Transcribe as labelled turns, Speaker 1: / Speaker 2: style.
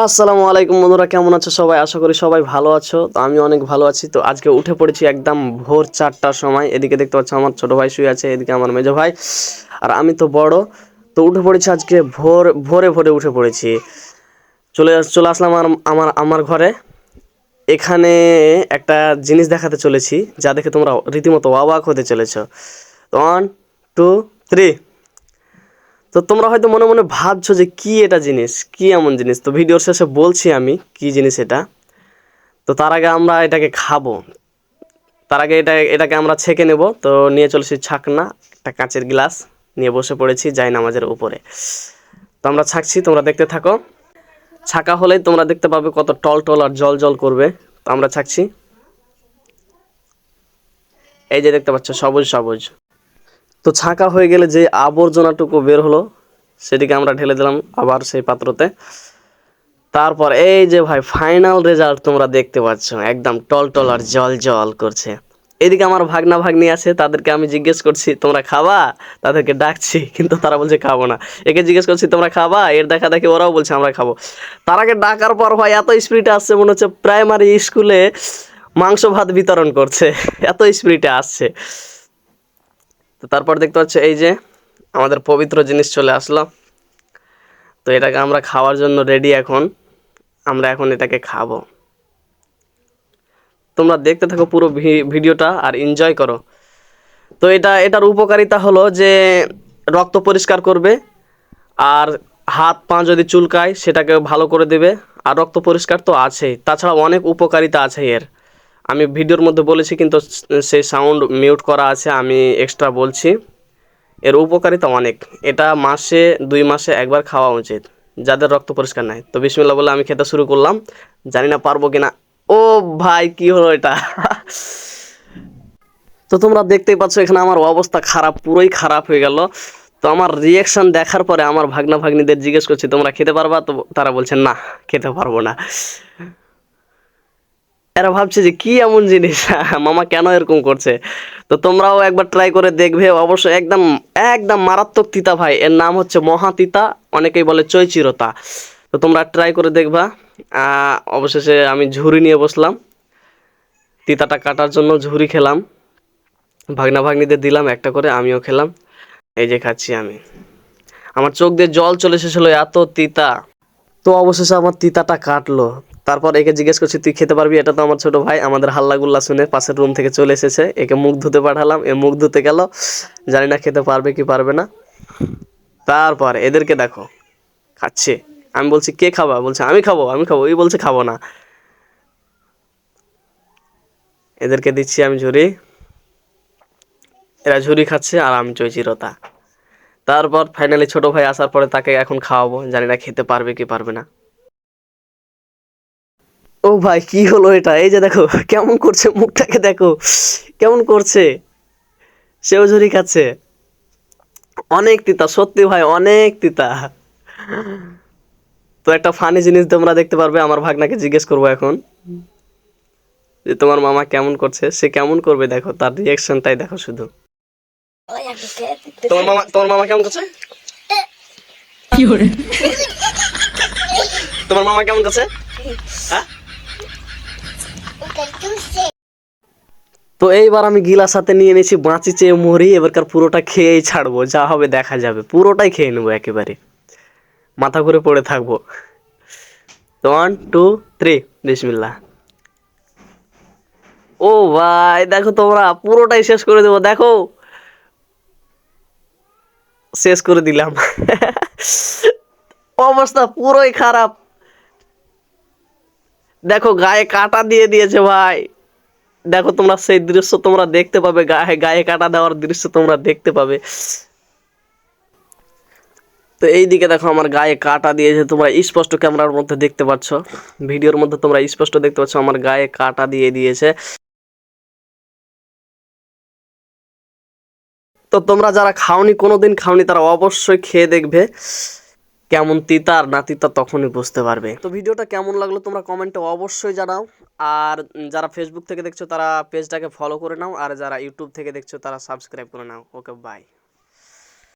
Speaker 1: আসসালামু আলাইকুম বন্ধুরা, কেমন আছো সবাই? আশা করি সবাই ভালো আছো। তো আমি অনেক ভালো আছি। তো আজকে উঠে পড়েছি একদম ভোর চারটার সময়। এদিকে দেখতে পাচ্ছ আমার ছোট ভাই শুয়ে আছে, এদিকে আমার মেজো ভাই। আর আমি তো বড়। তো উঠে পড়েছি আজকে ভোর, ভোরে ভোরে উঠে পড়েছি। চলে চলে আসলাম আমার আমার আমার ঘরে। এখানে একটা জিনিস দেখাতে চলেছি, যা দেখে তোমরা রীতিমতো অবাক হতে চলেছ। ওয়ান টু থ্রি তো তোমরা হয়তো মনে মনে ভাবছ যে কি এটা জিনিস? কি এমন জিনিস? তো ভিডিওর শেষে বলছি আমি, কি জিনিস এটা? তো তার আগে আমরা এটাকে খাব। তার আগে এটা, এটাকে আমরা ছেঁকে নেব। তো নিয়ে চলেছি ছাকনা, একটা কাঁচের গ্লাস। নিয়ে বসে পড়েছি যাই নামাজের উপরে। তো আমরা ছাকছি, তোমরা দেখতে থাকো। ছাকা হলেই তোমরা দেখতে পাবে কত টল টল আর জল জল করবে। তো আমরা ছাকছি। এই যে দেখতে পাচ্ছ, সবুজ সবুজ। তো ছাঁকা হয়ে গেলে যে আবর্জনাটুকু বের হলো, সেটিকে আমরা ঢেলে দিলাম আবার সেই পাত্রতে। তারপর এই যে ভাই ফাইনাল রেজাল্ট তোমরা দেখতে পাচ্ছ। একদম টলটল আর জল জল করছে। এদিকে আমার ভাগনা ভাগ্নি আছে, তাদেরকে আমি জিজ্ঞেস করছি, তোমরা খাবা? তাদেরকে ডাকছি, কিন্তু তারা বলছে, খাব না। একে জিজ্ঞেস করছি, তোমরা খাবা? এর দেখা দেখি ওরাও বলছে, আমরা খাব। তার আগে ডাকার পর ভাই, এত স্পিরিটে আসছে, মনে হচ্ছে প্রাইমারি স্কুলে মাংস ভাত বিতরণ করছে। এত স্পিরিটে আসছে। তো তারপর দেখতে পাচ্ছ এই যে আমাদের পবিত্র জিনিস চলে আসলো। তো এটাকে আমরা খাওয়ার জন্য রেডি এখন। আমরা এখন এটাকে খাব। তোমরা দেখতে থাকো পুরো ভিডিওটা আর এনজয় করো। তো এটা, এটার উপকারিতা হলো যে রক্ত পরিষ্কার করবে আর হাত পা যদি চুলকায় সেটাকে ভালো করে দেবে। আর রক্ত পরিষ্কার তো আছেই। তাছাড়া অনেক উপকারিতা আছে এর। আমি ভিডিওর মধ্যে বলেছি কিন্তু সেই সাউন্ড মিউট করা আছে, আমি এক্সট্রা বলছি। এর উপকারিতা অনেক। এটা মাসে, দুই মাসে একবার খাওয়া উচিত, যাদের রক্ত পরিষ্কার নাই। তো বিসমিল্লা বলে আমি খেতে শুরু করলাম। জানি না পারব কিনা। ও ভাই, কি হলো এটা? তো তোমরা দেখতেই পাচ্ছ, এখানে আমার অবস্থা খারাপ, পুরোই খারাপ হয়ে গেল। তো আমার রিয়াকশন দেখার পরে আমার ভাগনা ভাগ্নিদের জিজ্ঞেস করছি, তোমরা খেতে পারবা? তো তারা বলছে, না, খেতে পারব না। এরা ভাবছে যে কি এমন জিনিস? মামা কেন এরকম করছে? তো তোমরাও একবার ট্রাই করে দেখবে। অবশ্যই একদম একদম মারাত্মক তিতা ভাই। এর নাম হচ্ছে মহাতিতা অনেকেই বলে চৈচিরতা। তো তোমরা ট্রাই করে দেখবা। অবশেষে আমি ঝুড়ি নিয়ে বসলাম। তিতাটা কাটার জন্য ঝুড়ি খেলাম। ভাগনা ভাগ্নিদের দিলাম একটা করে, আমিও খেলাম। এই যে খাচ্ছি আমি। আমার চোখ দিয়ে জল চলে এসেছিল, এত তিতা। তো অবশেষে আমার তিতাটা কাটলো। তারপর একে জিজ্ঞেস করছি, তুই খেতে পারবি? এটা তো আমার ছোট ভাই। আমাদের হাল্লাগুল্লা শুনে পাশের রুম থেকে চলে এসেছে। একে মুখ ধুতে পাঠালাম। এ মুখ ধুতে গেল। জানি না খেতে পারবে কি পারবে না। তারপর এদেরকে দেখো, খাচ্ছে। আমি বলছি, কে খাবা? বলছে, আমি খাব আমি খাব। ওই বলছে, খাব না। এদেরকে দিচ্ছি আমি ঝুড়ি। এরা ঝুড়ি খাচ্ছে আর আমি চৈচিরতা তারপর ফাইনালি ছোট ভাই আসার পরে তাকে এখন খাওয়াবো। জানি না খেতে পারবে কি পারবে না। ও ভাই, কি হলো এটা? এই যে দেখো, কেমন করছে মুখটাকে দেখো। কেমন করছে? সেও ঝুরি খাচ্ছে। অনেক তিতা, সত্যি ভাই, অনেক তিতা। তো একটা ফানি জিনিস তোমরা দেখতে পারবে, আমার ভাগনাকে জিজ্ঞেস করব এখন। যে তোমার মামা কেমন করছে? সে কেমন করবে দেখো, তার রিয়াকশনটাই দেখো শুধু। তোমার মামা তোমার মামা কেমন করছে তোমার মামা কেমন করছে হ্যাঁ? তো এইবার আমি গিলাস সাথে নিয়ে নিয়েছি বাঁচি চেয়ে মরি, এবারকার পুরোটা খেয়েই ছাড়বো, যা হবে দেখা যাবে। পুরোটাই খেয়ে নেব একেবারে। মাথা ঘুরে পড়ে থাকব। ওয়ান টু থ্রি বিসমিল্লা ও ভাই, দেখো তোমরা, পুরোটাই শেষ করে দেবো, দেখো। শেষ করে দিলাম। অবস্থা পুরোই খারাপ। দেখো, গায়ে কাটা দিয়ে দিয়েছে ভাই। দেখো তোমরা সেই দৃশ্য তোমরা দেখতে পাবে। গায়ে গায়ে কাটা দেওয়ার দৃশ্য তোমরা দেখতে পাবে। তো এই দিকে দেখো আমার গায়ে কাটা দিয়েছে। তোমরা স্পষ্ট ক্যামেরার মধ্যে দেখতে পাচ্ছ। ভিডিওর মধ্যে তোমরা স্পষ্ট দেখতে পাচ্ছ আমার গায়ে কাটা দিয়ে দিয়েছে। তো তোমরা যারা খাওনি কোনো দিন খাওনি, তারা অবশ্যই খেয়ে দেখবে কেমন তিতা আর না তিতা তখনই বুঝতে পারবে। তো ভিডিওটা কেমন লাগল তোমরা কমেন্টে অবশ্যই জানাও। আর যারা ফেসবুক থেকে দেখছ, তারা পেজটাকে ফলো করে নাও। আর যারা ইউটিউব থেকে দেখছ, তারা সাবস্ক্রাইব করে নাও। Okay bye